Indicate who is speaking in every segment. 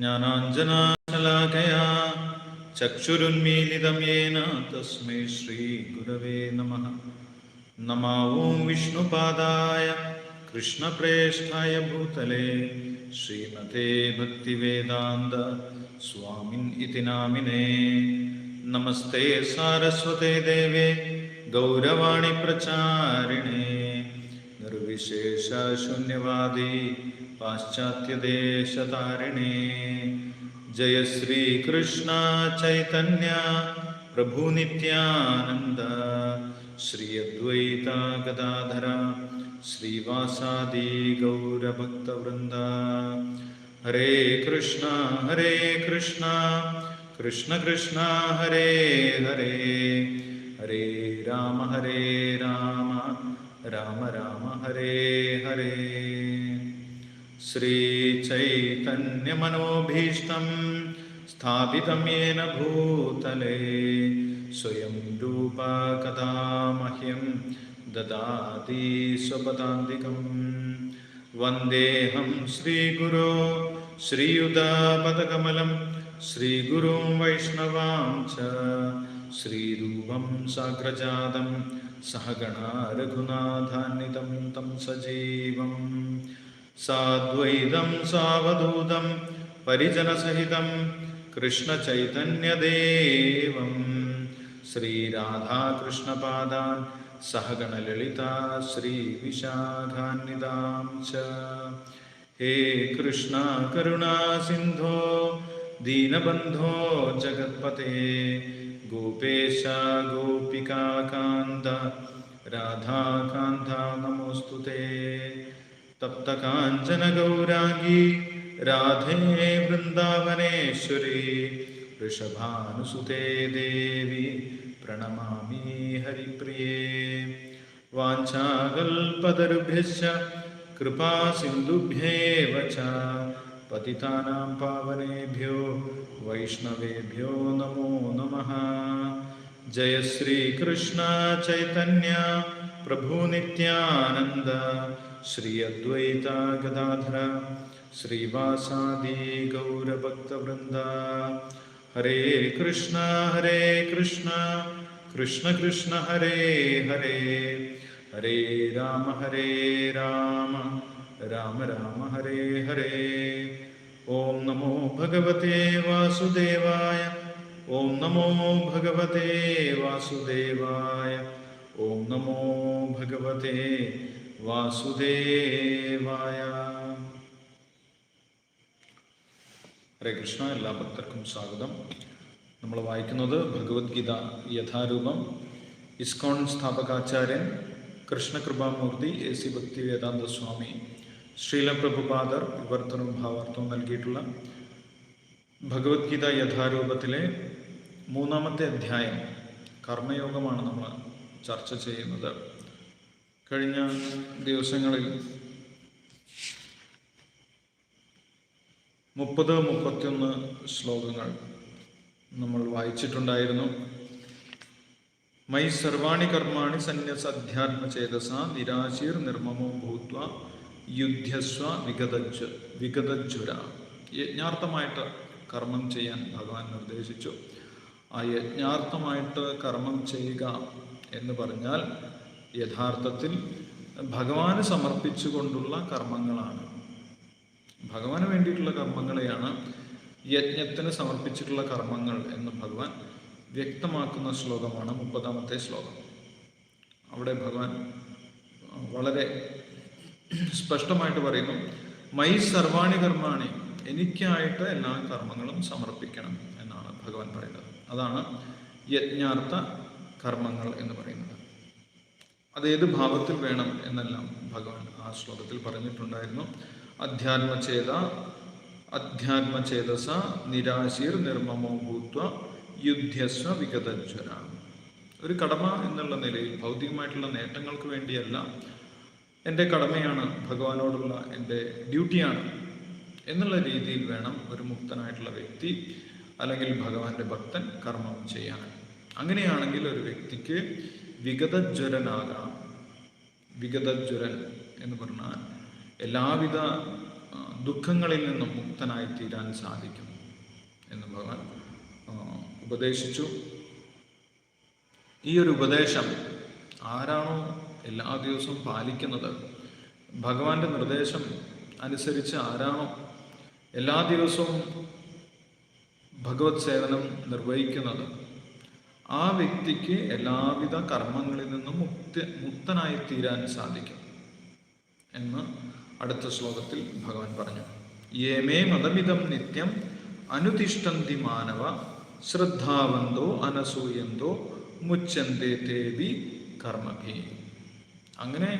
Speaker 1: ज्ञानाञ्जनाशलाकया चक्षुरुन्मीलितं येन तस्मै श्रीगुरवे नमः नमा ॐ विष्णुपादाय कृष्णप्रेष्ठाय भूतले श्रीमते भक्तिवेदान्त स्वामिन् इति नामिने नमस्ते सारस्वते देवे गौरवाणि प्रचारिणे വിശേഷശൂന്യവാദി പാശ്ചാത്യദേശതാരിണേ ജയ ശ്രീകൃഷ്ണ ചൈതന്യ പ്രഭു നിത്യാനന്ദ. ശ്രീ അദ്വൈത ഗദാധര ശ്രീവാസാദി ഗൗരഭക്തവൃന്ദ. ഹരേ കൃഷ്ണ ഹരേ കൃഷ്ണ കൃഷ്ണ കൃഷ്ണ ഹരേ ഹരേ. ഹരേ രാമ ഹരേ രാമ. രാമ രാമ ഹരേ ഹരേ. ശ്രീചൈതന്യമനോഭീഷ്ടം സ്ഥാപിതം യേന ഭൂതലേ. സ്വയം രൂപ കഥാ മഹ്യം ദദാതി സ്വപദാന്തികം. വന്ദേഹം ശ്രീഗുരോ ശ്രീയുതാപദകമലം ശ്രീഗുരും വൈഷ്ണവാം ച. ശ്രീരൂപം സാഗ്രജാതം सहगणा रघुनाथान्वितं तं सजीवम् साद्वैतं, सावधूतं, परिजनसहितं, कृष्णचैतन्यदेवं। श्रीराधाकृष्णपादान्, सहगणललिता श्रीविशाखान्वितां च। हे कृष्णा करुणा सिन्धो दीनबन्धो जगत्पते ഗോപേശ ഗോപികാന്ത രാധാകാന്ത നമോസ്തു തപ്തകാഞ്ചന ഗൗരാംഗി രാധേ വൃന്ദാവനേശ്വരി വൃഷഭാനുസുതേ ദേവി പ്രണമാമി ഹരിപ്രിയേ വാഞ്ചാകൽപതരുഭ്യശ്ച കൃപാസിന്ധുഭ്യേവ ച पतितानां पावनेभ्यो, वैष्णवेभ्यो नमो नमः। जय श्रीकृष्ण चैतन्य प्रभुनित्यानन्द श्री अद्वैता गदाधर श्रीवासादि गौरभक्तवृन्द हरे कृष्ण हरे कृष्ण कृष्ण कृष्ण, हरे हरे। हरे राम हरे राम। രാമ രാമ ഹരേ ഹരേ ഓം നമോ ഭഗവതേ വാസുദേവായ ഓം നമോ ഭഗവതേ വാസുദേവായ ഓം നമോ ഭഗവതേ വാസുദേവായ ഹരേ കൃഷ്ണ എല്ലാ ഭക്തർക്കും സ്വാഗതം. നമ്മൾ വായിക്കുന്നത് ഭഗവത്ഗീത യഥാരൂപം. ഇസ്കോൺ സ്ഥാപകാചാര്യൻ കൃഷ്ണകൃപാമൂർത്തി എ സി ഭക്തിവേദാന്ത സ്വാമി. ശ്രീല പ്രഭുപാദർ വിവർത്തനവും ഭാവാർത്ഥവും നൽകിയിട്ടുള്ള ഭഗവത്ഗീത യഥാരൂപത്തിലെ മൂന്നാമത്തെ അധ്യായം കർമ്മയോഗമാണ് നമ്മൾ ചർച്ച ചെയ്യുന്നത്. കഴിഞ്ഞ ദിവസങ്ങളിൽ മുപ്പത് മുപ്പത്തിയൊന്ന് ശ്ലോകങ്ങൾ നമ്മൾ വായിച്ചിട്ടുണ്ടായിരുന്നു. മൈ സർവാണി കർമാണി സന്യസ അധ്യാത്മചേതസ നിരാശീർ നിർമ്മമോ ഭൂത്വ യുദ്ധസ്വ വിഗതജ്വ വിഗതജ്വര. യജ്ഞാർത്ഥമായിട്ട് കർമ്മം ചെയ്യാൻ ഭഗവാൻ നിർദ്ദേശിച്ചു. ആ യജ്ഞാർത്ഥമായിട്ട് കർമ്മം ചെയ്യുക എന്ന് പറഞ്ഞാൽ യഥാർത്ഥത്തിൽ ഭഗവാന് സമർപ്പിച്ചുകൊണ്ടുള്ള കർമ്മങ്ങളാണ്. ഭഗവാന് വേണ്ടിയിട്ടുള്ള കർമ്മങ്ങളെയാണ് യജ്ഞത്തിന് സമർപ്പിച്ചിട്ടുള്ള കർമ്മങ്ങൾ എന്ന് ഭഗവാൻ വ്യക്തമാക്കുന്ന ശ്ലോകമാണ് മുപ്പതാമത്തെ ശ്ലോകം. അവിടെ ഭഗവാൻ വളരെ സ്പഷ്ടമായിട്ട് പറയുന്നു മൈ സർവാണി കർമാണി എനിക്കായിട്ട് എല്ലാ കർമ്മങ്ങളും സമർപ്പിക്കണം എന്നാണ് ഭഗവാൻ പറയുന്നത്. അതാണ് യജ്ഞാർത്ഥ കർമ്മങ്ങൾ എന്ന് പറയുന്നത്. അത് ഏത് ഭാവത്തിൽ വേണം എന്നെല്ലാം ഭഗവാൻ ആ ശ്ലോകത്തിൽ പറഞ്ഞിട്ടുണ്ടായിരുന്നു. അധ്യാത്മചേത അധ്യാത്മചേതസ നിരാശീർ നിർമ്മമോ ഭൂത്വ യുദ്ധസ്വ വിഗതജ്വര. ഒരു കടമ എന്നുള്ള നിലയിൽ ഭൗതികമായിട്ടുള്ള നേട്ടങ്ങൾക്ക് വേണ്ടിയല്ല എന്റെ കടമയാണ് ഭഗവാനോടുള്ള എന്റെ ഡ്യൂട്ടിയാണ് എന്നുള്ള രീതിയിൽ വേണം ഒരു മുക്തനായിട്ടുള്ള വ്യക്തി അല്ലെങ്കിൽ ഭഗവാന്റെ ഭക്തൻ കർമ്മം ചെയ്യാൻ. അങ്ങനെയാണെങ്കിൽ ഒരു വ്യക്തിക്ക് വിഗതജ്വരനാകാം. വിഗതജ്വരൻ എന്ന് പറഞ്ഞാൽ എല്ലാവിധ ദുഃഖങ്ങളിൽ നിന്നും മുക്തനായി തീരാൻ സാധിക്കും എന്ന് ഭഗവാൻ ഉപദേശിച്ചു. ഈ ഒരു ഉപദേശം ആരാണോ എല്ലാ ദിവസവും പാലിക്കുന്നത്. ഭഗവാന്റെ നിർദ്ദേശം അനുസരിച്ച് ആരാണോ എല്ലാ ദിവസവും ഭഗവത് സേവനം നിർവഹിക്കുന്നത്. ആ വ്യക്തിക്ക് എല്ലാവിധ കർമ്മങ്ങളിൽ നിന്നും മുക്തി മുക്തനായി തീരാൻ സാധിക്കും എന്ന് അടുത്ത ശ്ലോകത്തിൽ ഭഗവാൻ പറഞ്ഞു. യേമേ മതമിതം നിത്യം അനുതിഷ്ഠന്തി മാനവ ശ്രദ്ധാവന്തോ അനസൂയന്തോ മുച്ചന്തേ തേവി കർമ്മഭി. അങ്ങനെ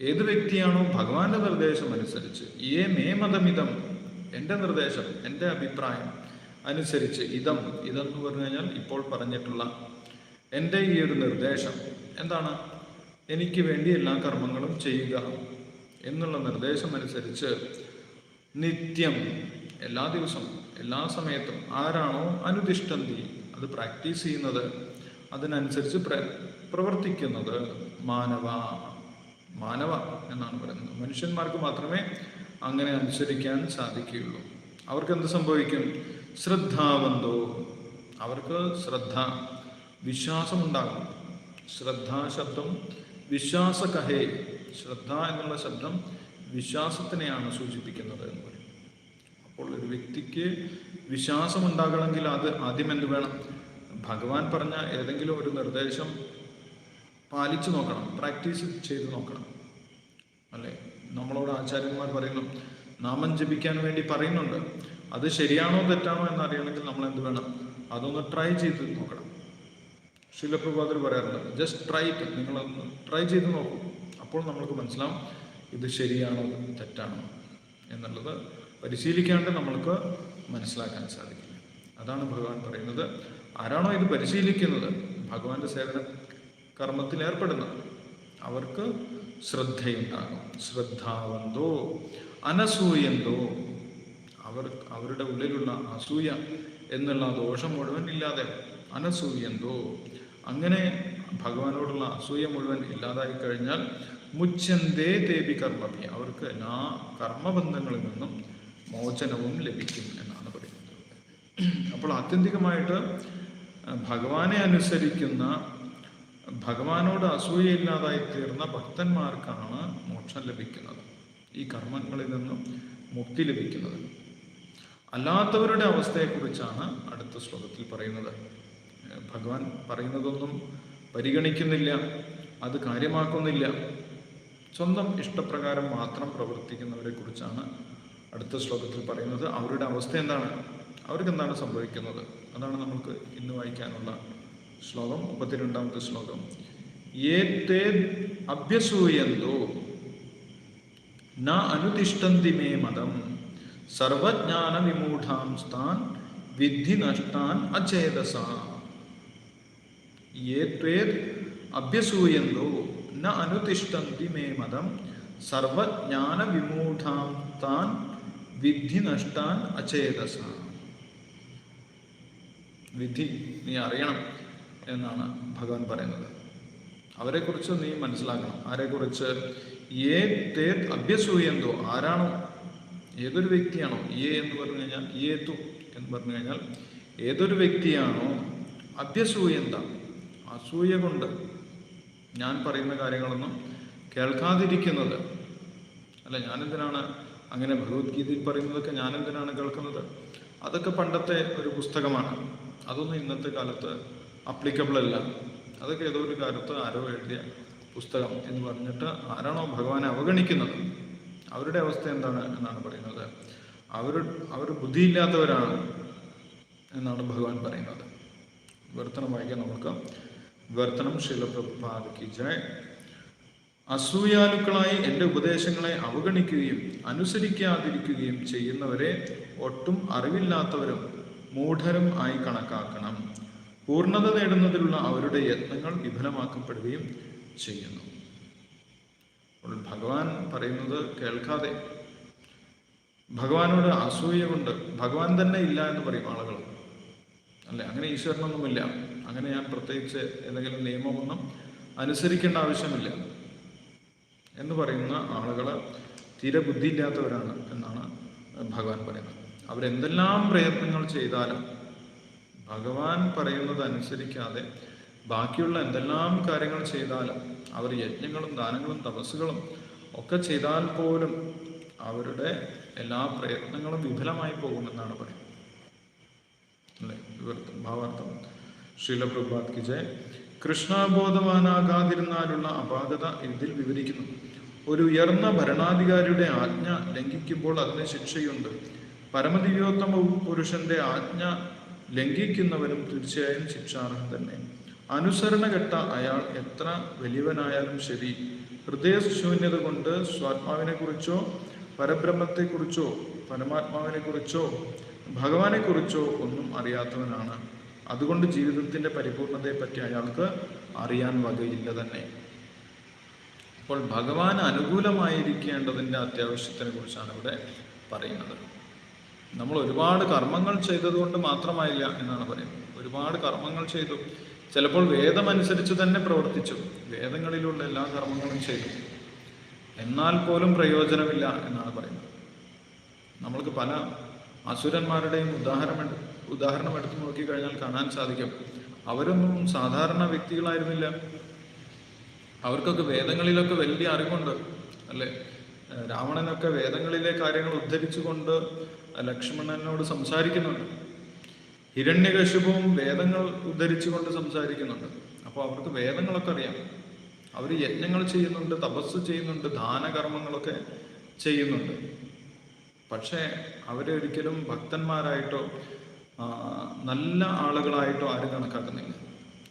Speaker 1: ഏത് വ്യക്തിയാണോ ഭഗവാന്റെ നിർദ്ദേശം അനുസരിച്ച് ഏ മേ മതമിതം എന്റെ നിർദ്ദേശം എന്റെ അഭിപ്രായം അനുസരിച്ച് ഇതം ഇതെന്ന് പറഞ്ഞു കഴിഞ്ഞാൽ ഇപ്പോൾ പറഞ്ഞിട്ടുള്ള എന്റെ ഈ ഒരു നിർദ്ദേശം എന്താണ്? എനിക്ക് വേണ്ടി എല്ലാ കർമ്മങ്ങളും ചെയ്യുക എന്നുള്ള നിർദ്ദേശം അനുസരിച്ച് നിത്യം എല്ലാ ദിവസവും എല്ലാ സമയത്തും ആരാണോ അനുദിഷ്ടന്തി അത് പ്രാക്ടീസ് ചെയ്യുന്നത് അതിനനുസരിച്ച് പ്ര പ്രവർത്തിക്കുന്നത് മാനവ മാനവ എന്നാണ് പറയുന്നത്. മനുഷ്യന്മാർക്ക് മാത്രമേ അങ്ങനെ അനുസരിക്കാൻ സാധിക്കുകയുള്ളൂ. അവർക്ക് എന്ത് സംഭവിക്കും? ശ്രദ്ധാവന്തോ. അവർക്ക് ശ്രദ്ധ വിശ്വാസമുണ്ടാകും. ശ്രദ്ധാ ശബ്ദം വിശ്വാസകഹേ. ശ്രദ്ധ എന്നുള്ള ശബ്ദം വിശ്വാസത്തിനെയാണ് സൂചിപ്പിക്കുന്നത് എന്ന് പറയും. അപ്പോൾ ഒരു വ്യക്തിക്ക് വിശ്വാസം ഉണ്ടാകണമെങ്കിൽ അത് ആദ്യം എന്ത് വേണം? ഭഗവാൻ പറഞ്ഞ ഏതെങ്കിലും ഒരു നിർദ്ദേശം പാലിച്ചു നോക്കണം പ്രാക്ടീസ് ചെയ്ത് നോക്കണം. അല്ലേ? നമ്മളോട് ആചാര്യന്മാർ പറയുന്നു നാമം ജപിക്കാൻ വേണ്ടി പറയുന്നുണ്ട്. അത് ശരിയാണോ തെറ്റാണോ എന്നറിയണമെങ്കിൽ നമ്മൾ എന്ത് വേണം? അതൊന്ന് ട്രൈ ചെയ്ത് നോക്കണം. ശിലപ്രഭാതർ പറയാറുണ്ട് ജസ്റ്റ് ട്രൈ ഇറ്റ് നിങ്ങളൊന്ന് ട്രൈ ചെയ്ത് നോക്കൂ. അപ്പോൾ നമ്മൾക്ക് മനസ്സിലാവും ഇത് ശരിയാണോ തെറ്റാണോ എന്നുള്ളത് പരിശീലിക്കാണ്ട് നമ്മൾക്ക് മനസ്സിലാക്കാൻ സാധിക്കില്ല. അതാണ് ഭഗവാൻ പറയുന്നത്. ആരാണോ ഇത് പരിശീലിക്കുന്നത്? ഭഗവാന്റെ സേവന കർമ്മത്തിൽ ഏർപ്പെടുന്നത് അവർക്ക് ശ്രദ്ധയുണ്ടാകും. ശ്രദ്ധാവന്തോ അനസൂയന്തോ അവർ അവരുടെ ഉള്ളിലുള്ള അസൂയ എന്നുള്ള ദോഷം മുഴുവൻ ഇല്ലാതെ അനസൂയന്തോ അങ്ങനെ ഭഗവാനോടുള്ള അസൂയ മുഴുവൻ ഇല്ലാതായി കഴിഞ്ഞാൽ മുച്ചന്തേ ദേവി കർമ്മഭി. അവർക്ക് എല്ലാ കർമ്മബന്ധങ്ങളിൽ നിന്നും മോചനവും ലഭിക്കും എന്നാണ് പറയുന്നത്. അപ്പോൾ ആത്യന്തികമായിട്ട് ഭഗവാനെ അനുസരിക്കുന്ന ഭഗവാനോട് അസൂയയില്ലാതായി തീർന്ന ഭക്തന്മാർക്കാണ് മോക്ഷം ലഭിക്കുന്നത്. ഈ കർമ്മങ്ങളിൽ നിന്നും മുക്തി ലഭിക്കുന്നത്. അല്ലാത്തവരുടെ അവസ്ഥയെക്കുറിച്ചാണ് അടുത്ത ശ്ലോകത്തിൽ പറയുന്നത്. ഭഗവാൻ പറയുന്നതൊന്നും പരിഗണിക്കുന്നില്ല അത് കാര്യമാക്കുന്നില്ല. സ്വന്തം ഇഷ്ടപ്രകാരം മാത്രം പ്രവർത്തിക്കുന്നവരെ കുറിച്ചാണ് അടുത്ത ശ്ലോകത്തിൽ പറയുന്നത്. അവരുടെ അവസ്ഥ എന്താണ്? അവർക്ക് എന്താണ് സംഭവിക്കുന്നത്? അതാണ് നമുക്ക് ഇന്ന് വായിക്കാനുള്ള ശ്ലോകം മുപ്പത്തിരണ്ടാമത്തെ ശ്ലോകം ഏത്തേ അഭ്യസൂയന്തോ ന അനുതിഷ്ഠന്തി മേ മതം സർവജ്ഞാന വിമൂഢാംസ്താൻ വിദ്ധി നഷ്ടാൻ അചേതസ ഏത്വേത് അഭ്യസൂയന്തോ ന അനുതിഷ്ഠന്തി മേ മതം സർവജ്ഞാന വിമൂഢാം താൻ വിദ്ധി നഷ്ടാൻ അചേതസ വിധി നീ അറിയണം. എന്നാണ് ഭഗവാൻ പറയുന്നത്. അവരെക്കുറിച്ച് നീ മനസ്സിലാക്കണം. ആരെക്കുറിച്ച് ഏ തേ അഭ്യസൂയന്തോ ആരാണോ ഏതൊരു വ്യക്തിയാണോ ഏ എന്ന് പറഞ്ഞു കഴിഞ്ഞാൽ ഏതു എന്ന് പറഞ്ഞു കഴിഞ്ഞാൽ ഏതൊരു വ്യക്തിയാണോ അഭ്യസൂയന്ത അസൂയ കൊണ്ട് ഞാൻ പറയുന്ന കാര്യങ്ങളൊന്നും കേൾക്കാതിരിക്കുന്നത്. അല്ല ഞാനെന്തിനാണ് അങ്ങനെ ഭഗവത്ഗീതയിൽ പറയുന്നതൊക്കെ ഞാനെന്തിനാണ് കേൾക്കുന്നത്? അതൊക്കെ പണ്ടത്തെ ഒരു പുസ്തകമാണ്. അതൊന്നും ഇന്നത്തെ കാലത്ത് അപ്ലിക്കബിൾ അല്ല. അതൊക്കെ ഏതോ ഒരു കാലത്ത് ആരോ എഴുതിയ പുസ്തകം എന്ന് പറഞ്ഞിട്ട് ആരാണോ ഭഗവാനെ അവഗണിക്കുന്നത്. അവരുടെ അവസ്ഥ എന്താണ് എന്നാണ് പറയുന്നത്. അവർ അവർ ബുദ്ധിയില്ലാത്തവരാണ് എന്നാണ് ഭഗവാൻ പറയുന്നത്. വിവർത്തനം വായിക്കാൻ നമുക്ക്. വിവർത്തനം ശീലപ്രഭാതയ്ക്ക് ജയ. അസൂയാലുക്കളായി എന്റെ ഉപദേശങ്ങളെ അവഗണിക്കുകയും അനുസരിക്കാതിരിക്കുകയും ചെയ്യുന്നവരെ ഒട്ടും അറിവില്ലാത്തവരും മൂഢരും ആയി കണക്കാക്കണം. പൂർണത നേടുന്നതിലുള്ള അവരുടെ യത്നങ്ങൾ വിഫലമാക്കപ്പെടുകയും ചെയ്യുന്നു. ഭഗവാൻ പറയുന്നത് കേൾക്കാതെ ഭഗവാനോട് അസൂയ കൊണ്ട് ഭഗവാൻ തന്നെ ഇല്ല എന്ന് പറയും ആളുകൾ. അല്ലെ? അങ്ങനെ ഈശ്വരനൊന്നുമില്ല. അങ്ങനെ ഞാൻ പ്രത്യേകിച്ച് ഏതെങ്കിലും നിയമമൊന്നും അനുസരിക്കേണ്ട ആവശ്യമില്ല എന്ന് പറയുന്ന ആളുകൾ തീരെ ബുദ്ധിയില്ലാത്തവരാണ് എന്നാണ് ഭഗവാൻ പറയുന്നത്. അവരെന്തെല്ലാം പ്രയത്നങ്ങൾ ചെയ്താലും ഭഗവാൻ പറയുന്നത് അനുസരിക്കാതെ ബാക്കിയുള്ള എന്തെല്ലാം കാര്യങ്ങൾ ചെയ്താലും അവർ യജ്ഞങ്ങളും ദാനങ്ങളും തപസ്സുകളും ഒക്കെ ചെയ്താൽ പോലും അവരുടെ എല്ലാ പ്രയത്നങ്ങളും വിഫലമായി പോകുമെന്നാണ് പറയുന്നത്. അല്ലേ? വിവർത്തം ഭാവാർത്ഥം. ശീലപ്രഭാത് കി ജയ. കൃഷ്ണബോധവാനാകാതിരുന്നാലുള്ള അപാകത ഇതിൽ വിവരിക്കുന്നു. ഒരു ഉയർന്ന ഭരണാധികാരിയുടെ ആജ്ഞ ലംഘിക്കുമ്പോൾ അതിന് ശിക്ഷയുണ്ട്. പരമദിവ്യോത്തമ പുരുഷന്റെ ആജ്ഞ ലംഘിക്കുന്നവനും തീർച്ചയായും ശിക്ഷാർഹം തന്നെ അനുസരണഘട്ട അയാൾ എത്ര വലിയവനായാലും ശരി ഹൃദയശൂന്യത കൊണ്ട് സ്വാത്മാവിനെ കുറിച്ചോ പരബ്രഹ്മത്തെക്കുറിച്ചോ പരമാത്മാവിനെക്കുറിച്ചോ ഭഗവാനെക്കുറിച്ചോ ഒന്നും അറിയാത്തവനാണ്. അതുകൊണ്ട് ജീവിതത്തിന്റെ പരിപൂർണതയെപ്പറ്റി അയാൾക്ക് അറിയാൻ വകയില്ല തന്നെ. അപ്പോൾ ഭഗവാൻ അനുകൂലമായിരിക്കേണ്ടതിന്റെ അത്യാവശ്യത്തിനെ കുറിച്ചാണ് ഇവിടെ പറയുന്നത്. നമ്മൾ ഒരുപാട് കർമ്മങ്ങൾ ചെയ്തതുകൊണ്ട് മാത്രമായില്ല എന്നാണ് പറയുന്നത്. ഒരുപാട് കർമ്മങ്ങൾ ചെയ്തു. ചിലപ്പോൾ വേദമനുസരിച്ച് തന്നെ പ്രവർത്തിച്ചു. വേദങ്ങളിലുള്ള എല്ലാ കർമ്മങ്ങളും ചെയ്തു. എന്നാൽ പോലും പ്രയോജനമില്ല എന്നാണ് പറയുന്നത്. നമ്മൾക്ക് പല അസുരന്മാരുടെയും ഉദാഹരണം ഉദാഹരണം എടുത്തു നോക്കിക്കഴിഞ്ഞാൽ കാണാൻ സാധിക്കും. അവരൊന്നും സാധാരണ വ്യക്തികളായിരുന്നില്ല. അവർക്കൊക്കെ വേദങ്ങളിലൊക്കെ വലിയ അറിവുണ്ട്. അല്ലേ? രാവണനൊക്കെ വേദങ്ങളിലെ കാര്യങ്ങൾ ഉദ്ധരിച്ചുകൊണ്ട് ലക്ഷ്മണനോട് സംസാരിക്കുന്നുണ്ട്. ഹിരണ്യകശിപവും വേദങ്ങൾ ഉദ്ധരിച്ചുകൊണ്ട് സംസാരിക്കുന്നുണ്ട്. അപ്പോൾ അവർക്ക് വേദങ്ങളൊക്കെ അറിയാം. അവർ യജ്ഞങ്ങൾ ചെയ്യുന്നുണ്ട് തപസ് ചെയ്യുന്നുണ്ട് ദാനകർമ്മങ്ങളൊക്കെ ചെയ്യുന്നുണ്ട്. പക്ഷേ അവരൊരിക്കലും ഭക്തന്മാരായിട്ടോ നല്ല ആളുകളായിട്ടോ ആരും കണക്കാക്കുന്നില്ല.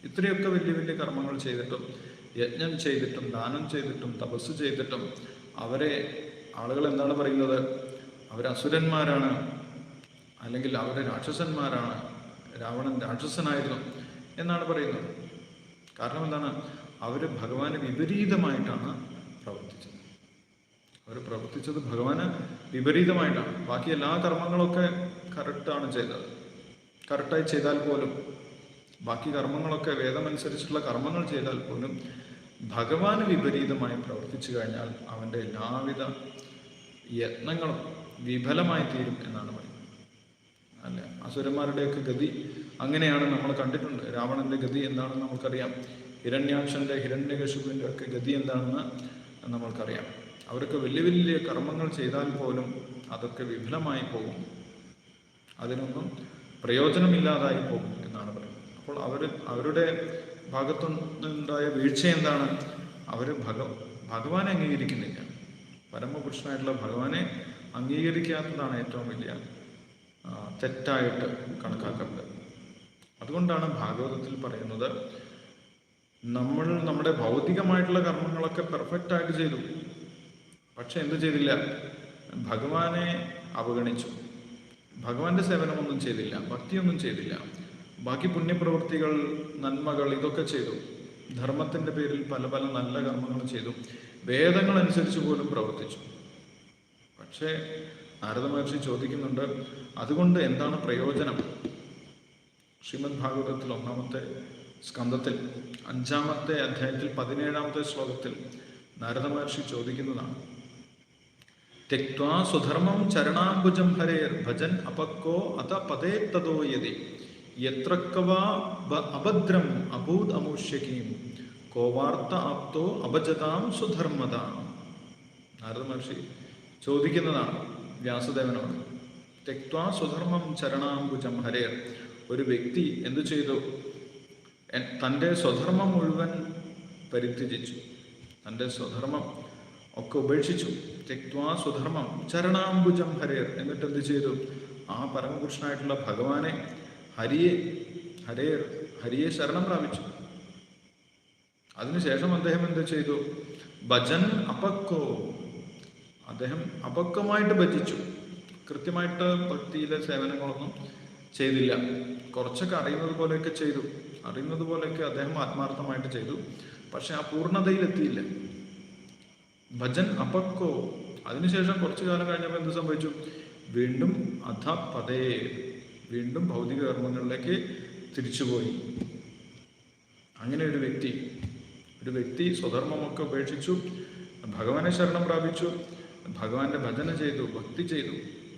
Speaker 1: ഇത്രയൊക്കെ വലിയ വലിയ കർമ്മങ്ങൾ ചെയ്തിട്ടും യജ്ഞം ചെയ്തിട്ടും ദാനം ചെയ്തിട്ടും തപസ് ചെയ്തിട്ടും അവരെ ആളുകൾ എന്താണ് പറയുന്നത്? അവർ അസുരന്മാരാണ് അല്ലെങ്കിൽ അവർ രാക്ഷസന്മാരാണ്. രാവണൻ രാക്ഷസനായിരുന്നു എന്നാണ് പറയുന്നത്. കാരണം എന്താണ്? അവർ ഭഗവാന് വിപരീതമായിട്ടാണ് പ്രവർത്തിച്ചത്. അവർ പ്രവർത്തിച്ചത് ഭഗവാന് വിപരീതമായിട്ടാണ്. ബാക്കി എല്ലാ കർമ്മങ്ങളൊക്കെ കറക്റ്റാണ് ചെയ്തത്. കറക്റ്റായി ചെയ്താൽ പോലും ബാക്കി കർമ്മങ്ങളൊക്കെ വേദമനുസരിച്ചുള്ള കർമ്മങ്ങൾ ചെയ്താൽ പോലും ഭഗവാന് വിപരീതമായി പ്രവർത്തിച്ചു കഴിഞ്ഞാൽ അവന്റെ എല്ലാവിധ യത്നങ്ങളും വിഫലമായി തീരും എന്നാണ് പറയുന്നത്. അല്ലെ? അസുരന്മാരുടെയൊക്കെ ഗതി അങ്ങനെയാണ് നമ്മൾ കണ്ടിട്ടുണ്ട്. രാവണന്റെ ഗതി എന്താണെന്ന് നമുക്കറിയാം ഹിരണ്യാക്ഷന്റെ ഹിരണ്യകശുവിന്റെ ഒക്കെ ഗതി എന്താണെന്ന് നമ്മൾക്കറിയാം. അവരൊക്കെ വലിയ വലിയ കർമ്മങ്ങൾ ചെയ്താൽ പോലും അതൊക്കെ വിഫലമായി പോകും. അതിനൊന്നും പ്രയോജനമില്ലാതായി പോകും എന്നാണ് പറയുന്നത്. അപ്പോൾ അവർ അവരുടെ ഭാഗത്തു നിന്നുണ്ടായ വീഴ്ച എന്താണ്? അവർ ഭഗ ഭഗവാനെ അംഗീകരിക്കുന്നില്ല. പരമപുരുഷനായിട്ടുള്ള ഭഗവാനെ അംഗീകരിക്കാത്തതാണ് ഏറ്റവും വലിയ തെറ്റായിട്ട് കണക്കാക്കുന്നത് അതുകൊണ്ടാണ് ഭാഗവതത്തിൽ പറയുന്നത് നമ്മൾ നമ്മുടെ ഭൗതികമായിട്ടുള്ള കർമ്മങ്ങളൊക്കെ പെർഫെക്റ്റ് ആയിട്ട് ചെയ്തു. പക്ഷെ എന്ത് ചെയ്തില്ല? ഭഗവാനെ അവഗണിച്ചു. ഭഗവാന്റെ സേവനമൊന്നും ചെയ്തില്ല ഭക്തിയൊന്നും ചെയ്തില്ല. ബാക്കി പുണ്യപ്രവൃത്തികൾ നന്മകൾ ഇതൊക്കെ ചെയ്തു. ധർമ്മത്തിന്റെ പേരിൽ പല പല നല്ല കർമ്മങ്ങൾ ചെയ്തു. വേദങ്ങൾ അനുസരിച്ച് പോലും പ്രവർത്തിച്ചു. പക്ഷേ നാരദ മഹർഷി ചോദിക്കുന്നുണ്ട് അതുകൊണ്ട് എന്താണ് പ്രയോജനം? ശ്രീമദ് ഭാഗവതത്തിൽ ഒന്നാമത്തെ സ്കന്ധത്തിൽ അഞ്ചാമത്തെ അധ്യായത്തിൽ പതിനേഴാമത്തെ ശ്ലോകത്തിൽ നാരദ മഹർഷി ചോദിക്കുന്നതാണ്. തെക്വാ സ്വധർമ്മം ചരണാംബുജം ഹരേർ ഭജൻ അപക്കോ അത പതേ തതോ യതി. യത്രക്കവാ അഭദ്രം അഭൂത് അമൂഷ്യകീം. കോവാർത്ത ആപ്തോ അപജതാം സ്വധർമ്മതാം. നാരദ മഹർഷി ചോദിക്കുന്നതാണ് വ്യാസുദേവനോട്. തെക്വാ സ്വധർമ്മം ചരണാംബുജം ഹരേർ ഒരു വ്യക്തി എന്തു ചെയ്തു? തന്റെ സ്വധർമ്മം മുഴുവൻ പരിത്യജിച്ചു. തന്റെ സ്വധർമ്മം ഒക്കെ ഉപേക്ഷിച്ചു. തെക്വാ സ്വധർമ്മം ചരണാംബുജം ഹരേർ എന്നിട്ട് എന്ത് ചെയ്തു? ആ പരമപുരുഷനായിട്ടുള്ള ഭഗവാനെ ഹരിയെ ഹരേർ ഹരിയെ ശരണം പ്രാപിച്ചു. അതിനുശേഷം അദ്ദേഹം എന്ത് ചെയ്തു? ഭജൻ അപക്കോ അദ്ദേഹം അപക്വമായിട്ട് ഭജിച്ചു. കൃത്യമായിട്ട് ഭക്തിയിലെ സേവനങ്ങളൊന്നും ചെയ്തില്ല. കുറച്ചൊക്കെ അറിയുന്നത് പോലെയൊക്കെ ചെയ്തു. അറിയുന്നത് പോലെയൊക്കെ അദ്ദേഹം ആത്മാർത്ഥമായിട്ട് ചെയ്തു. പക്ഷെ ആ പൂർണതയിലെത്തിയില്ല ഭജൻ അപക്വോ? അതിനുശേഷം കുറച്ചു കാലം കഴിഞ്ഞപ്പോൾ എന്ത് സംഭവിച്ചു? വീണ്ടും അധ പതേ വീണ്ടും ഭൗതിക കർമ്മങ്ങളിലേക്ക് തിരിച്ചുപോയി. അങ്ങനെ ഒരു വ്യക്തി ഒരു വ്യക്തി സ്വധർമ്മമൊക്കെ ഉപേക്ഷിച്ചു ഭഗവാനെ ശരണം പ്രാപിച്ചു. ഭഗവാന്റെ ഭജന ചെയ്തു ഭക്തി ചെയ്തു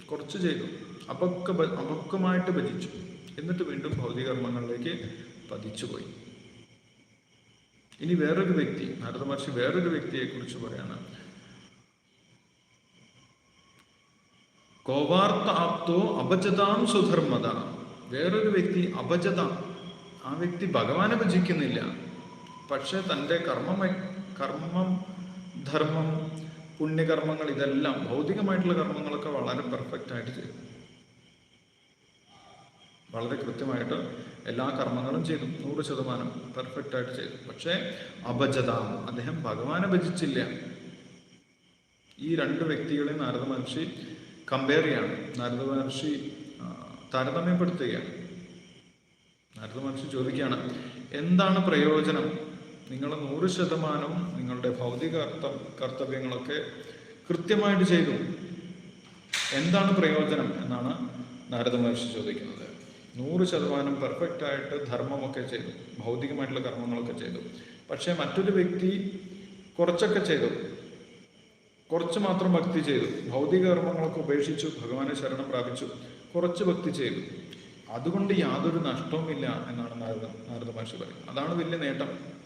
Speaker 1: കുറച്ച് ചെയ്തു. അപക്ക അപക്കമായിട്ട് ഭജിച്ചു. എന്നിട്ട് വീണ്ടും ഭൗതിക കർമ്മങ്ങളിലേക്ക് പതിച്ചുപോയി ഇനി വേറൊരു വ്യക്തി നാരദ മഹർഷി വേറൊരു വ്യക്തിയെ കുറിച്ച് പറയാണ്. കോവാർത്ത ആപ്തോ അപചതാം സുധർമ്മത വേറൊരു വ്യക്തി അപചത ആ വ്യക്തി ഭഗവാനെ ഭജിക്കുന്നില്ല. പക്ഷെ തന്റെ കർമ്മം കർമ്മം ധർമ്മം പുണ്യകർമ്മങ്ങൾ ഇതെല്ലാം ഭൗതികമായിട്ടുള്ള കർമ്മങ്ങളൊക്കെ വളരെ പെർഫെക്റ്റ് ആയിട്ട് ചെയ്തു. വളരെ കൃത്യമായിട്ട് എല്ലാ കർമ്മങ്ങളും ചെയ്തു. നൂറ് ശതമാനം പെർഫെക്റ്റ് ആയിട്ട് ചെയ്തു. പക്ഷേ അപജതാം. അദ്ദേഹം ഭഗവാനെ ഭജിച്ചില്ല. ഈ രണ്ട് വ്യക്തികളെ നാരദ മഹർഷി കമ്പയർ ചെയ്യാണ്. നാരദ മഹർഷി താരതമ്യപ്പെടുത്തുകയാണ്. നാരദ മഹർഷി ചോദിക്കുകയാണ് എന്താണ് പ്രയോജനം? നിങ്ങൾ നൂറ് ശതമാനം നിങ്ങളുടെ ഭൗതിക കർത്ത കർത്തവ്യങ്ങളൊക്കെ കൃത്യമായിട്ട് ചെയ്തു. എന്താണ് പ്രയോജനം എന്നാണ് നാരദ മഹർഷി ചോദിക്കുന്നത്. നൂറ് ശതമാനം പെർഫെക്റ്റ് ആയിട്ട് ധർമ്മമൊക്കെ ചെയ്തു. ഭൗതികമായിട്ടുള്ള കർമ്മങ്ങളൊക്കെ ചെയ്തു. പക്ഷേ മറ്റൊരു വ്യക്തി കുറച്ചൊക്കെ ചെയ്തു. കുറച്ച് മാത്രം ഭക്തി ചെയ്തു. ഭൗതിക കർമ്മങ്ങളൊക്കെ ഉപേക്ഷിച്ചു. ഭഗവാനെ ശരണം പ്രാപിച്ചു. കുറച്ച് ഭക്തി ചെയ്തു. അതുകൊണ്ട് യാതൊരു നഷ്ടവുമില്ല എന്നാണ് നാരദ നാരദ മഹർഷി പറയുന്നത്. അതാണ് വലിയ നേട്ടം.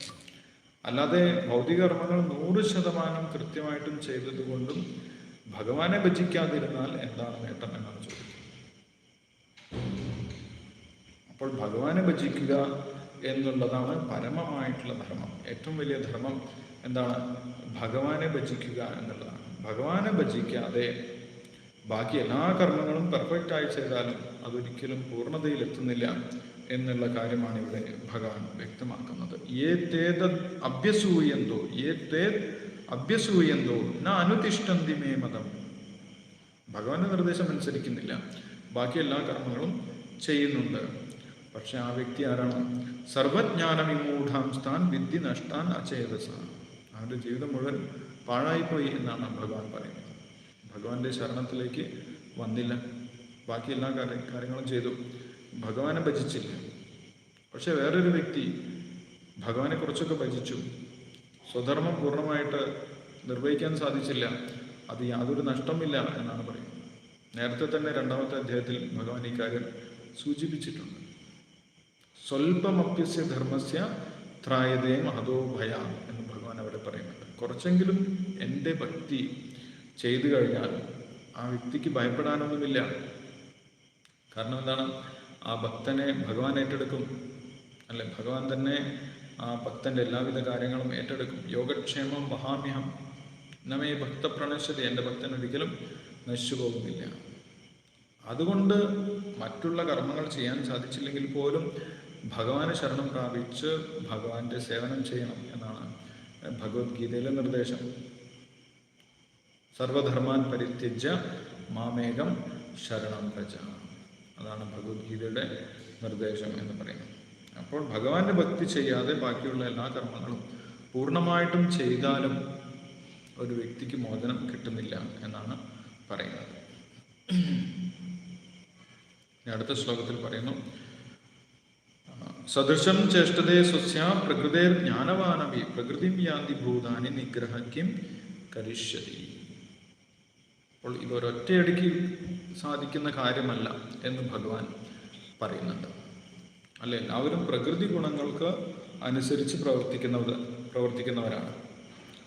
Speaker 1: അല്ലാതെ ഭൗതിക കർമ്മങ്ങൾ നൂറ് ശതമാനം കൃത്യമായിട്ടും ചെയ്തതുകൊണ്ടും ഭഗവാനെ ഭജിക്കാതിരുന്നാൽ എന്താണ് നേട്ടം എന്നാണ് ചോദിക്കുന്നത്. അപ്പോൾ ഭഗവാനെ ഭജിക്കുക എന്നുള്ളതാണ് പരമമായിട്ടുള്ള ധർമ്മം. ഏറ്റവും വലിയ ധർമ്മം എന്താണ്? ഭഗവാനെ ഭജിക്കുക എന്നുള്ളതാണ്. ഭഗവാനെ ഭജിക്കാതെ ബാക്കി എല്ലാ കർമ്മങ്ങളും പെർഫെക്റ്റ് ആയി ചെയ്താലും അതൊരിക്കലും പൂർണതയിലെത്തുന്നില്ല. എന്നുള്ള കാര്യമാണ് ഇവിടെ ഭഗവാൻ വ്യക്തമാക്കുന്നത്. ഏതേത അഭ്യസൂയന്തോ ഏതേത് അഭ്യസൂയന്തോ ന അനുതിഷ്ഠന്തി മേ മതം. ഭഗവാന്റെ നിർദ്ദേശം അനുസരിക്കുന്നില്ല. ബാക്കി എല്ലാ കർമ്മങ്ങളും ചെയ്യുന്നുണ്ട്. പക്ഷെ ആ വ്യക്തി ആരാണ്? സർവജ്ഞാന വിമൂഢാം സ്ഥാൻ വിദ്യ നഷ്ടാൻ അചേതസ. അവന്റെ ജീവിതം മുഴുവൻ പാഴായിപ്പോയി എന്നാണ് ഭഗവാൻ പറയുന്നത്. ഭഗവാന്റെ ശരണത്തിലേക്ക് വന്നില്ല. ബാക്കി എല്ലാ കാര്യ കാര്യങ്ങളും ചെയ്തു. ഭഗവാനെ ഭജിച്ചില്ല. പക്ഷെ വേറൊരു വ്യക്തി ഭഗവാനെ കുറച്ചൊക്കെ ഭജിച്ചു. സ്വധർമ്മം പൂർണമായിട്ട് നിർവഹിക്കാൻ സാധിച്ചില്ല. അത് യാതൊരു നഷ്ടമില്ല എന്നാണ് പറയുന്നത്. നേരത്തെ തന്നെ രണ്ടാമത്തെ അധ്യായത്തിൽ ഭഗവാൻ ഇക്കാര്യം കാര്യം സൂചിപ്പിച്ചിട്ടുണ്ട്. സ്വൽപമപ്യസ്യ ധർമ്മസ്യ ത്രായതേ മഹതോ ഭയ എന്ന് ഭഗവാൻ അവിടെ പറയുന്നുണ്ട്. കുറച്ചെങ്കിലും എന്റെ ഭക്തി ചെയ്തു കഴിഞ്ഞാൽ ആ വ്യക്തിക്ക് ഭയപ്പെടാനൊന്നുമില്ല. കാരണം എന്താണ്? ആ ഭക്തനെ ഭഗവാൻ ഏറ്റെടുക്കും. അല്ലെ ഭഗവാൻ തന്നെ ആ ഭക്തന്റെ എല്ലാവിധ കാര്യങ്ങളും ഏറ്റെടുക്കും. യോഗക്ഷേമം മഹാമ്യഹം നമേ ഭക്തപ്രണശ്യത. എന്റെ ഭക്തൻ ഒരിക്കലും നശിച്ചു പോകുന്നില്ല അതുകൊണ്ട് മറ്റുള്ള കർമ്മങ്ങൾ ചെയ്യാൻ സാധിച്ചില്ലെങ്കിൽ പോലും ഭഗവാനെ ശരണം പ്രാപിച്ച് ഭഗവാന്റെ സേവനം ചെയ്യണം എന്നാണ് ഭഗവത്ഗീതയിലെ നിർദ്ദേശം. സർവധർമാൻ പരിത്യജ്യ മാമേകം ശരണം പ്രജ അതാണ് ഭഗവത്ഗീതയുടെ നിർദ്ദേശം എന്ന് പറയുന്നത്. അപ്പോൾ ഭഗവാന്റെ ഭക്തി ചെയ്യാതെ ബാക്കിയുള്ള എല്ലാ കർമ്മങ്ങളും പൂർണമായിട്ടും ചെയ്താലും ഒരു വ്യക്തിക്ക് മോചനം കിട്ടുന്നില്ല എന്നാണ് പറയുന്നത്. അടുത്ത ശ്ലോകത്തിൽ പറയുന്നു സദൃശം ചേഷ്ടതേ സ്വസ്യ പ്രകൃതേർ ജ്ഞാനവാനവി പ്രകൃതി യാന്തി ഭൂതാനി നിഗ്രഹയ്ക്കും കരിഷ്യതി. അപ്പോൾ ഇത് ഒരൊറ്റയടിക്ക് സാധിക്കുന്ന കാര്യമല്ല എന്ന് ഭഗവാൻ പറയുന്നുണ്ട്. അല്ല? എല്ലാവരും പ്രകൃതി ഗുണങ്ങൾക്ക് അനുസരിച്ച് പ്രവർത്തിക്കുന്നവർ പ്രവർത്തിക്കുന്നവരാണ്.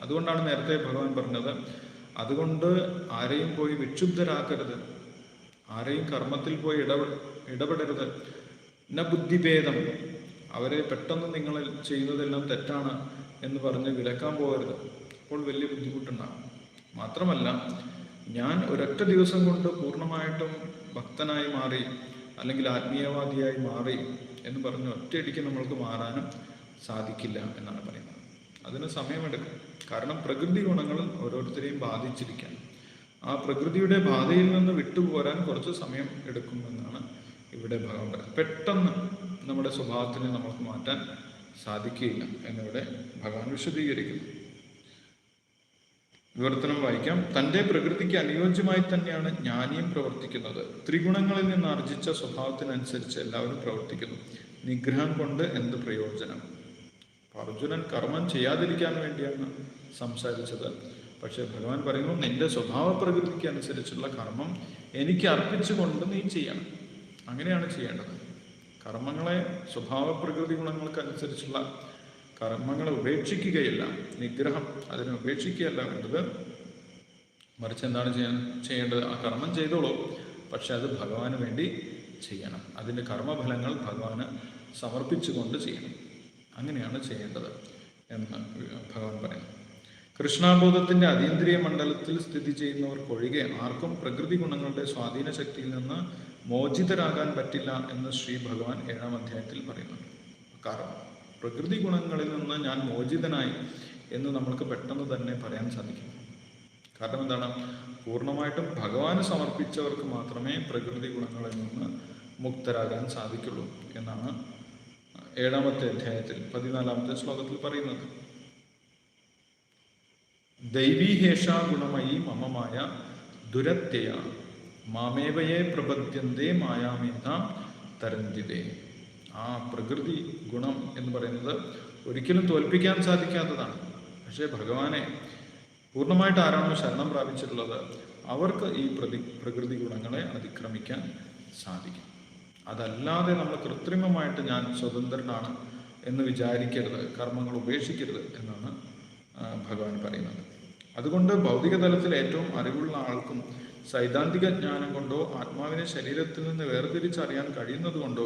Speaker 1: അതുകൊണ്ടാണ് നേരത്തെ ഭഗവാൻ പറഞ്ഞത് അതുകൊണ്ട് ആരെയും പോയി വിക്ഷുബ്ധരാക്കരുത്. ആരെയും കർമ്മത്തിൽ പോയി ഇടപെ ഇടപെടരുത്. ന ബുദ്ധിഭേദം. അവരെ പെട്ടെന്ന് നിങ്ങൾ ചെയ്യുന്നതെല്ലാം തെറ്റാണ് എന്ന് പറഞ്ഞ് വിലക്കാൻ പോകരുത്. അപ്പോൾ വലിയ ബുദ്ധിമുട്ടുണ്ടാകും. മാത്രമല്ല ഞാൻ ഒരൊറ്റ ദിവസം കൊണ്ട് പൂർണമായിട്ടും ഭക്തനായി മാറി അല്ലെങ്കിൽ ആത്മീയവാദിയായി മാറി എന്ന് പറഞ്ഞ് ഒറ്റയടിക്ക് നമ്മൾക്ക് മാറാനും സാധിക്കില്ല എന്നാണ് പറയുന്നത്. അതിന് സമയമെടുക്കും. കാരണം പ്രകൃതി ഗുണങ്ങൾ ഓരോരുത്തരെയും ബാധിച്ചിരിക്കാൻ. ആ പ്രകൃതിയുടെ ബാധയിൽ നിന്ന് വിട്ടുപോരാൻ കുറച്ച് സമയം എടുക്കുമെന്നാണ് ഇവിടെ ഭഗവാൻ പെട്ടെന്ന് നമ്മുടെ സ്വഭാവത്തിനെ നമുക്ക് മാറ്റാൻ സാധിക്കുകയില്ല എന്നിവിടെ ഭഗവാൻ വിശദീകരിക്കുന്നു. വിവർത്തനം വായിക്കാം. തന്റെ പ്രകൃതിക്ക് അനുയോജ്യമായി തന്നെയാണ് ജ്ഞാനിയും പ്രവർത്തിക്കുന്നത്. ത്രിഗുണങ്ങളിൽ നിന്ന് ആർജിച്ച സ്വഭാവത്തിനനുസരിച്ച് എല്ലാവരും പ്രവർത്തിക്കുന്നു. നിഗ്രഹം കൊണ്ട് എന്ത് പ്രയോജനം? അർജുനൻ കർമ്മം ചെയ്യാതിരിക്കാൻ വേണ്ടിയാണ് സംസാരിച്ചത്. പക്ഷെ ഭഗവാൻ പറയുന്നു നിന്റെ സ്വഭാവ പ്രകൃതിക്ക് അനുസരിച്ചുള്ള കർമ്മം എനിക്ക് അർപ്പിച്ചുകൊണ്ട് നീ ചെയ്യണം. അങ്ങനെയാണ് ചെയ്യേണ്ടത്. കർമ്മങ്ങളെ സ്വഭാവ പ്രകൃതി ഗുണങ്ങൾക്കനുസരിച്ചുള്ള കർമ്മങ്ങളെ ഉപേക്ഷിക്കുകയില്ല നിഗ്രഹം അതിനെ ഉപേക്ഷിക്കുകയല്ല വേണ്ടത് മറിച്ച് എന്താണ് ചെയ്യാൻ ചെയ്യേണ്ടത്? ആ കർമ്മം ചെയ്തോളൂ. പക്ഷെ അത് ഭഗവാന് വേണ്ടി ചെയ്യണം. അതിന്റെ കർമ്മഫലങ്ങൾ ഭഗവാന് സമർപ്പിച്ചുകൊണ്ട് ചെയ്യണം. അങ്ങനെയാണ് ചെയ്യേണ്ടത് എന്ന് ഭഗവാൻ പറയുന്നു. കൃഷ്ണാബോധത്തിന്റെ അതീന്ദ്രിയ മണ്ഡലത്തിൽ സ്ഥിതി ചെയ്യുന്നവർക്കൊഴികെ ആർക്കും പ്രകൃതി ഗുണങ്ങളുടെ സ്വാധീന ശക്തിയിൽ നിന്ന് മോചിതരാകാൻ പറ്റില്ല എന്ന് ശ്രീ ഭഗവാൻ ഏഴാം അധ്യായത്തിൽ പറയുന്നുണ്ട്. കാരണം പ്രകൃതി ഗുണങ്ങളിൽ നിന്ന് ഞാൻ മോചിതനായി എന്ന് നമ്മൾക്ക് പെട്ടെന്ന് തന്നെ പറയാൻ സാധിക്കും. കാരണം എന്താണ്? പൂർണമായിട്ടും ഭഗവാന് സമർപ്പിച്ചവർക്ക് മാത്രമേ പ്രകൃതി ഗുണങ്ങളിൽ നിന്ന് മുക്തരാകാൻ സാധിക്കുള്ളൂ എന്നാണ് ഏഴാമത്തെ അധ്യായത്തിൽ പതിനാലാമത്തെ ശ്ലോകത്തിൽ പറയുന്നത്. ദൈവീഹേഷ ഗുണമയി മമമായ ദുരത്യയ മാമേവയെ പ്രപദ്യന്തേ മായാമേത തരന്തിതേ. ആ പ്രകൃതി ഗുണം എന്ന് പറയുന്നത് ഒരിക്കലും തോൽപ്പിക്കാൻ സാധിക്കാത്തതാണ്. പക്ഷേ ഭഗവാനെ പൂർണമായിട്ട് ആരാണോ ശരണം പ്രാപിച്ചിട്ടുള്ളത് അവർക്ക് ഈ പ്രതി പ്രകൃതി ഗുണങ്ങളെ അതിക്രമിക്കാൻ സാധിക്കും. അതല്ലാതെ നമ്മൾ കൃത്രിമമായിട്ട് ഞാൻ സ്വതന്ത്രനാണ് എന്ന് വിചാരിക്കരുത് കർമ്മങ്ങൾ ഉപേക്ഷിക്കരുത് എന്നാണ് ഭഗവാൻ പറയുന്നത്. അതുകൊണ്ട് ഭൗതിക തലത്തിൽ ഏറ്റവും അറിവുള്ള ആൾക്കും സൈദ്ധാന്തിക ജ്ഞാനം കൊണ്ടോ ആത്മാവിനെ ശരീരത്തിൽ നിന്ന് വേർതിരിച്ചറിയാൻ കഴിയുന്നത് കൊണ്ടോ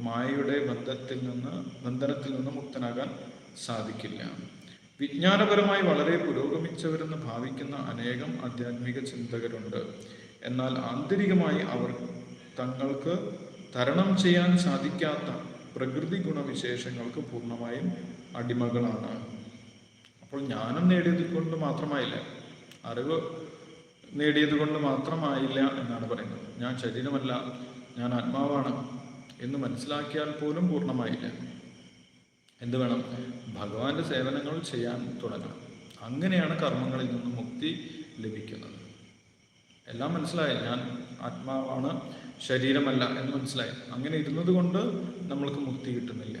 Speaker 1: മായയുടെ ബന്ധത്തിൽ നിന്ന് ബന്ധനത്തിൽ നിന്ന് മുക്തനാകാൻ സാധിക്കില്ല. വിജ്ഞാനപരമായി വളരെ പുരോഗമിച്ചവരെന്ന് ഭാവിക്കുന്ന അനേകം ആധ്യാത്മിക ചിന്തകരുണ്ട്. എന്നാൽ ആന്തരികമായി അവർ തങ്ങൾക്ക് തരണം ചെയ്യാൻ സാധിക്കാത്ത പ്രകൃതി ഗുണവിശേഷങ്ങൾക്ക് പൂർണമായും അടിമകളാണ്. അപ്പോൾ ജ്ഞാനം നേടിയത് കൊണ്ട് മാത്രമായില്ല അറിവ് നേടിയത് കൊണ്ട് മാത്രമായില്ല എന്നാണ് പറയുന്നത്. ഞാൻ ശരീരമല്ല ഞാൻ ആത്മാവാണ്. എന്ന് മനസ്സിലാക്കിയാൽ പോലും പൂർണമായില്ല. എന്ത് വേണം? ഭഗവാന്റെ സേവനങ്ങൾ ചെയ്യാൻ തുടങ്ങണം. അങ്ങനെയാണ് കർമ്മങ്ങളിൽ നിന്ന് മുക്തി ലഭിക്കുന്നത്. എല്ലാം മനസ്സിലായി? ഞാൻ ആത്മാവാണ് ശരീരമല്ല എന്ന് മനസ്സിലായി. അങ്ങനെ ഇരുന്നത് കൊണ്ട് നമ്മൾക്ക് മുക്തി കിട്ടുന്നില്ല.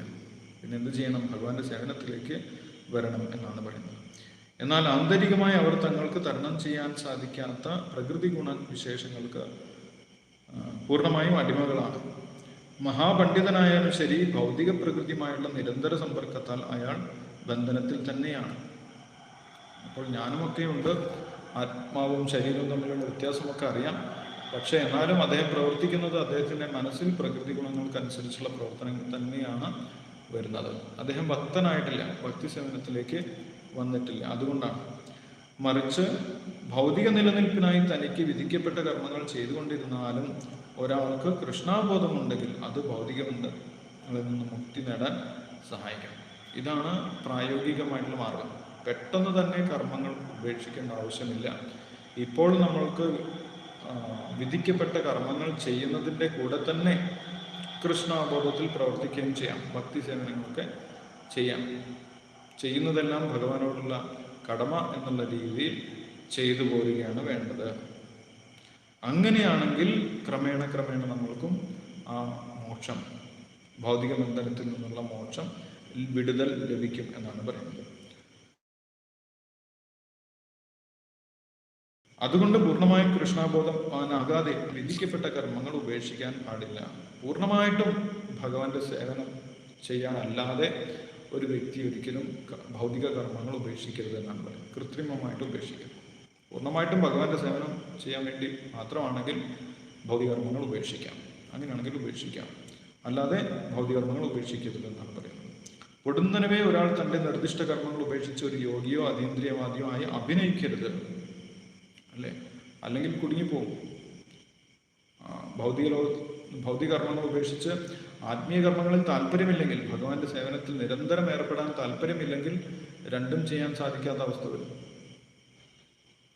Speaker 1: പിന്നെ എന്ത് ചെയ്യണം? ഭഗവാന്റെ സേവനത്തിലേക്ക് വരണം എന്നാണ് പറയുന്നത്. എന്നാൽ ആന്തരികമായി അവർ തങ്ങൾക്ക് തരണം ചെയ്യാൻ സാധിക്കാത്ത പ്രകൃതി ഗുണ വിശേഷങ്ങൾക്ക് പൂർണമായും അടിമകളാണ്. മഹാപണ്ഡിതനായാലും ശരി ഭൗതിക പ്രകൃതിയുമായുള്ള നിരന്തര സമ്പർക്കത്താൽ അയാൾ ബന്ധനത്തിൽ തന്നെയാണ്. അപ്പോൾ ഞാനുമൊക്കെ ഉണ്ട് ആത്മാവും ശരീരവും തമ്മിലുള്ള വ്യത്യാസമൊക്കെ അറിയാം. പക്ഷെ എന്നാലും അദ്ദേഹം പ്രവർത്തിക്കുന്നത് അദ്ദേഹത്തിന്റെ മനസ്സിൽ പ്രകൃതി ഗുണങ്ങൾക്കനുസരിച്ചുള്ള പ്രവർത്തനങ്ങൾ തന്നെയാണ് വരുന്നത്. അദ്ദേഹം ഭക്തനായിട്ടില്ല ഭക്തി സേവനത്തിലേക്ക് വന്നിട്ടില്ല. അതുകൊണ്ടാണ്. മറിച്ച് ഭൗതിക നിലനിൽപ്പിനായി തനിക്ക് വിധിക്കപ്പെട്ട കർമ്മങ്ങൾ ചെയ്തുകൊണ്ടിരുന്നാലും ഒരാൾക്ക് കൃഷ്ണാബോധമുണ്ടെങ്കിൽ അത് ഭൗതികമുണ്ട്. അതിൽ നിന്ന് മുക്തി നേടാൻ സഹായിക്കും ഇതാണ് പ്രായോഗികമായിട്ടുള്ള മാർഗം. പെട്ടെന്ന് തന്നെ കർമ്മങ്ങൾ ഉപേക്ഷിക്കേണ്ട ആവശ്യമില്ല. ഇപ്പോൾ നമ്മൾക്ക് വിധിക്കപ്പെട്ട കർമ്മങ്ങൾ ചെയ്യുന്നതിന്റെ കൂടെ തന്നെ കൃഷ്ണാബോധത്തിൽ പ്രവർത്തിക്കുകയും ചെയ്യാം. ഭക്തി സേവനങ്ങളൊക്കെ ചെയ്യാം. ചെയ്യുന്നതെല്ലാം ഭഗവാനോടുള്ള കടമ എന്നുള്ള രീതിയിൽ ചെയ്തു പോരുകയാണ് വേണ്ടത്. അങ്ങനെയാണെങ്കിൽ ക്രമേണ ക്രമേണ നമ്മൾക്കും ആ മോക്ഷം ഭൗതിക ബന്ധനത്തിൽ നിന്നുള്ള മോക്ഷം വിടുതൽ ലഭിക്കും എന്നാണ് പറയുന്നത്. അതുകൊണ്ട് പൂർണമായും ആകാതെ വിധിക്കപ്പെട്ട കർമ്മങ്ങൾ ഉപേക്ഷിക്കാൻ പാടില്ല. പൂർണമായിട്ടും ഭഗവാന്റെ സേവനം ചെയ്യാനല്ലാതെ ഒരു വ്യക്തി ഒരിക്കലും ഭൗതിക കർമ്മങ്ങൾ ഉപേക്ഷിക്കരുത് എന്നാണ് പറയുന്നത്. കൃത്രിമമായിട്ട് ഉപേക്ഷിക്കരുത്. പൂർണമായിട്ടും ഭഗവാന്റെ സേവനം ചെയ്യാൻ വേണ്ടി മാത്രമാണെങ്കിൽ ഭൗതികർമ്മങ്ങൾ ഉപേക്ഷിക്കാം. അങ്ങനെയാണെങ്കിൽ ഉപേക്ഷിക്കാം. അല്ലാതെ ഭൗതികർമ്മങ്ങൾ ഉപേക്ഷിക്കരുത് എന്നാണ് പറയുന്നത്. പൊടുന്നനവേ ഒരാൾ തന്റെ നിർദ്ദിഷ്ട കർമ്മങ്ങൾ ഉപേക്ഷിച്ച് ഒരു യോഗിയോ അതീന്ദ്രിയവാദിയോ ആയി അഭിനയിക്കരുത്. അല്ലേ? അല്ലെങ്കിൽ കുടുങ്ങിപ്പോകും ഭൗതിക ലോക ഭൗതികർമ്മങ്ങൾ ഉപേക്ഷിച്ച് ആത്മീയ കർമ്മങ്ങളിൽ താല്പര്യമില്ലെങ്കിൽ ഭഗവാന്റെ സേവനത്തിൽ നിരന്തരം ഏർപ്പെടാൻ താല്പര്യമില്ലെങ്കിൽ രണ്ടും ചെയ്യാൻ സാധിക്കാത്ത അവസ്ഥ വരും.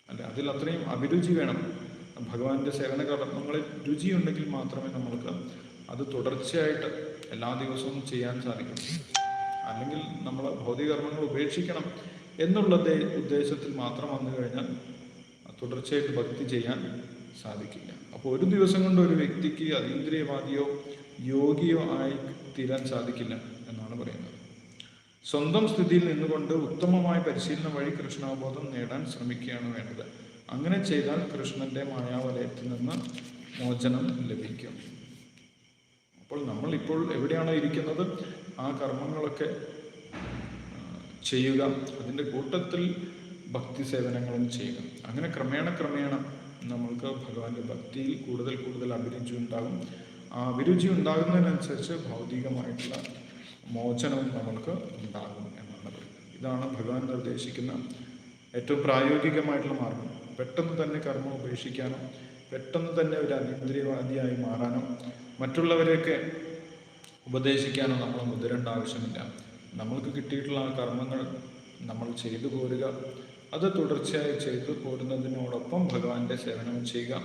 Speaker 1: അല്ല? അതിൽ അത്രയും അഭിരുചി വേണം. ഭഗവാന്റെ സേവന കർമ്മങ്ങളിൽ രുചിയുണ്ടെങ്കിൽ മാത്രമേ നമ്മൾക്ക് അത് തുടർച്ചയായിട്ട് എല്ലാ ദിവസവും ചെയ്യാൻ സാധിക്കും. അല്ലെങ്കിൽ നമ്മൾ ഭൗതിക കർമ്മങ്ങൾ ഉപേക്ഷിക്കണം എന്നുള്ള ഉദ്ദേശത്തിൽ മാത്രം വന്നു കഴിഞ്ഞാൽ തുടർച്ചയായിട്ട് ഭക്തി ചെയ്യാൻ സാധിക്കില്ല. അപ്പോൾ ഒരു ദിവസം കൊണ്ട് ഒരു വ്യക്തിക്ക് അതീന്ദ്രിയവാദിയോ യോഗിയോ ആയി തീരാൻ സാധിക്കില്ല എന്നാണ് പറയുന്നത്. സ്വന്തം സ്ഥിതിയിൽ നിന്നുകൊണ്ട് ഉത്തമമായ പരിശീലനം വഴി കൃഷ്ണാവബോധം നേടാൻ ശ്രമിക്കുകയാണ് വേണ്ടത്. അങ്ങനെ ചെയ്താൽ കൃഷ്ണന്റെ മായാവലയത്തിൽ നിന്ന് മോചനം ലഭിക്കും. അപ്പോൾ നമ്മൾ ഇപ്പോൾ എവിടെയാണോ ഇരിക്കുന്നത്? ആ കർമ്മങ്ങളൊക്കെ ചെയ്യുക അതിന്റെ കൂട്ടത്തിൽ ഭക്തി സേവനങ്ങളും ചെയ്യുക. അങ്ങനെ ക്രമേണ ക്രമേണ നമ്മൾക്ക് ഭഗവാന്റെ ഭക്തിയിൽ കൂടുതൽ കൂടുതൽ അഭിരുചി ഉണ്ടാകും. ആ അഭിരുചി ഉണ്ടാകുന്നതിനനുസരിച്ച് ഭൗതികമായിട്ടുള്ള മോചനവും നമ്മൾക്ക് ഉണ്ടാകും പറയുന്നത് ഇതാണ് ഭഗവാൻ നിർദ്ദേശിക്കുന്ന ഏറ്റവും പ്രായോഗികമായിട്ടുള്ള മാർഗം. പെട്ടെന്ന് തന്നെ കർമ്മം ഉപേക്ഷിക്കാനോ പെട്ടെന്ന് തന്നെ ഒരു അതീന്ദ്രിയവാദിയായി മാറാനോ മറ്റുള്ളവരെയൊക്കെ ഉപദേശിക്കാനോ നമ്മൾ മുതിരേണ്ട ആവശ്യമില്ല. നമ്മൾക്ക് കിട്ടിയിട്ടുള്ള ആ കർമ്മങ്ങൾ നമ്മൾ ചെയ്തു പോരുക. അത് തുടർച്ചയായി ചെയ്തു പോരുന്നതിനോടൊപ്പം ഭഗവാന്റെ സേവനവും ചെയ്യുക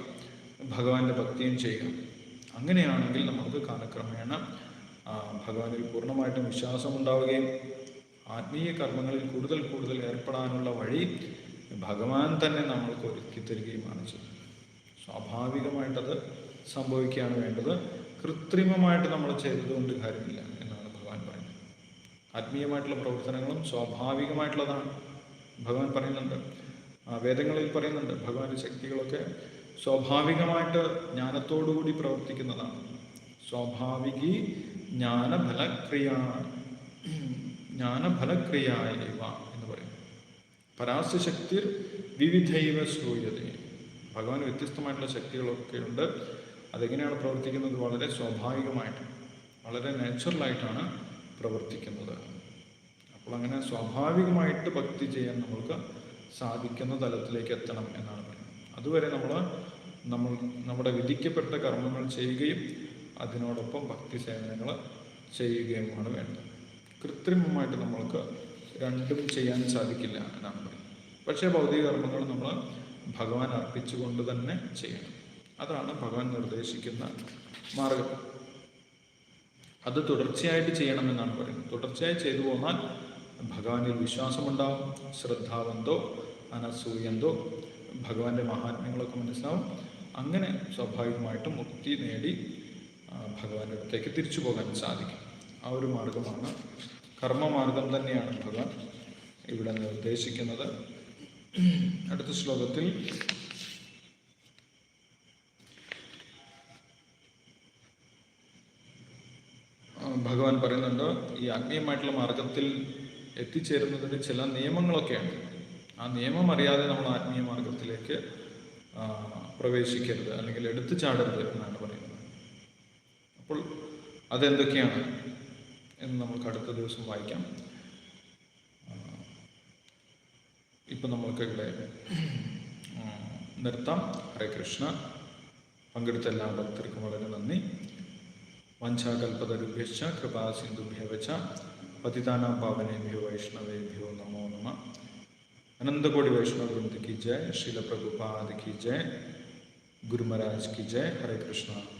Speaker 1: ഭഗവാന്റെ ഭക്തിയും ചെയ്യുക. അങ്ങനെയാണെങ്കിൽ നമുക്ക് കാലക്രമേണ ഭഗവാനിൽ പൂർണമായിട്ടും വിശ്വാസം ഉണ്ടാവുകയും ആത്മീയ കർമ്മങ്ങളിൽ കൂടുതൽ കൂടുതൽ ഏർപ്പെടാനുള്ള വഴി ഭഗവാൻ തന്നെ നമ്മൾക്ക് ഒരുക്കി തരികയുമാണ് ചെയ്യുന്നത്. സ്വാഭാവികമായിട്ടത് സംഭവിക്കുകയാണ് വേണ്ടത്. കൃത്രിമമായിട്ട് നമ്മൾ ചെയ്തതുകൊണ്ട് കാര്യമില്ല എന്നാണ് ഭഗവാൻ പറയുന്നത്. ആത്മീയമായിട്ടുള്ള പ്രവർത്തനങ്ങളും സ്വാഭാവികമായിട്ടുള്ളതാണ്. ഭഗവാൻ പറയുന്നുണ്ട് വേദങ്ങളിൽ പറയുന്നുണ്ട് ഭഗവാന്റെ ശക്തികളൊക്കെ സ്വാഭാവികമായിട്ട് ജ്ഞാനത്തോടുകൂടി പ്രവർത്തിക്കുന്നതാണ്. സ്വാഭാവികി ജ്ഞാനഫലക്രിയ ഇവ എന്ന് പറയും പരാസ്യശക്തിർ വിവിധൈവ ശ്രൂയത. ഭഗവാൻ വ്യത്യസ്തമായിട്ടുള്ള ശക്തികളൊക്കെ ഉണ്ട്. അതെങ്ങനെയാണ് പ്രവർത്തിക്കുന്നത്? വളരെ സ്വാഭാവികമായിട്ട് വളരെ നാച്ചുറലായിട്ടാണ് പ്രവർത്തിക്കുന്നത്. അപ്പോൾ അങ്ങനെ സ്വാഭാവികമായിട്ട് ഭക്തി ചെയ്യാൻ നമ്മൾക്ക് സാധിക്കുന്ന തലത്തിലേക്ക് എത്തണം എന്നാണ് പറയുന്നത്. അതുവരെ നമ്മൾ നമ്മൾ നമ്മുടെ വിധിക്കപ്പെട്ട കർമ്മങ്ങൾ ചെയ്യുകയും അതിനോടൊപ്പം ഭക്തി സേവനങ്ങൾ ചെയ്യുകയുമാണ് വേണ്ടത്. കൃത്രിമമായിട്ട് നമ്മൾക്ക് രണ്ടും ചെയ്യാൻ സാധിക്കില്ല എന്നാണ് പറയുന്നത്. പക്ഷേ ഭൗതിക കർമ്മങ്ങൾ നമ്മൾ ഭഗവാൻ അർപ്പിച്ചുകൊണ്ട് തന്നെ ചെയ്യണം. അതാണ് ഭഗവാൻ നിർദ്ദേശിക്കുന്ന മാർഗം. അത് തുടർച്ചയായിട്ട് ചെയ്യണമെന്നാണ് പറയുന്നത്. തുടർച്ചയായി ചെയ്തു പോന്നാൽ ഭഗവാനിൽ വിശ്വാസമുണ്ടാവും ശ്രദ്ധാവന്തോ അനസൂയന്തോ ഭഗവാന്റെ മഹാത്മ്യങ്ങളൊക്കെ മനസ്സിലാവും. അങ്ങനെ സ്വാഭാവികമായിട്ടും മുക്തി നേടി ഭഗവാന്റെ അടുത്തേക്ക് തിരിച്ചു പോകാൻ സാധിക്കും. ആ ഒരു മാർഗമാണ് കർമ്മമാർഗം തന്നെയാണ് ഭഗവാൻ ഇവിടെ നിർദ്ദേശിക്കുന്നത്. അടുത്ത ശ്ലോകത്തിൽ ഭഗവാൻ പറയുന്നുണ്ട് ഈ ആത്മീയമായിട്ടുള്ള മാർഗത്തിൽ എത്തിച്ചേരുന്നതിന് ചില നിയമങ്ങളൊക്കെയാണ് ആ നിയമം അറിയാതെ നമ്മൾ ആത്മീയ മാർഗത്തിലേക്ക് പ്രവേശിക്കരുത് അല്ലെങ്കിൽ എടുത്തു ചാടരുത് എന്നാണ് അതെന്തൊക്കെയാണ് എന്ന് നമുക്ക് അടുത്ത ദിവസം വായിക്കാം. ഇപ്പം നമ്മൾക്ക് ഇവിടെ നിർത്താം. ഹരേ കൃഷ്ണ. പങ്കെടുത്ത എല്ലാ ഭക്തർക്കും വളരെ നന്ദി. വഞ്ചാകൽപതരുഭ്യച്ച കൃപാസിന്ധുഭ്യവച്ച പതിതാന പാവനേഭ്യോ വൈഷ്ണവേഭ്യോ നമോ നമ. അനന്തകോടി വൈഷ്ണവൃന്ദ കി ജയ ശീലപ്രഭുപാദ കി ജയ ഗുരുമഹാരാജ് കി ജയ. ഹരേ കൃഷ്ണ.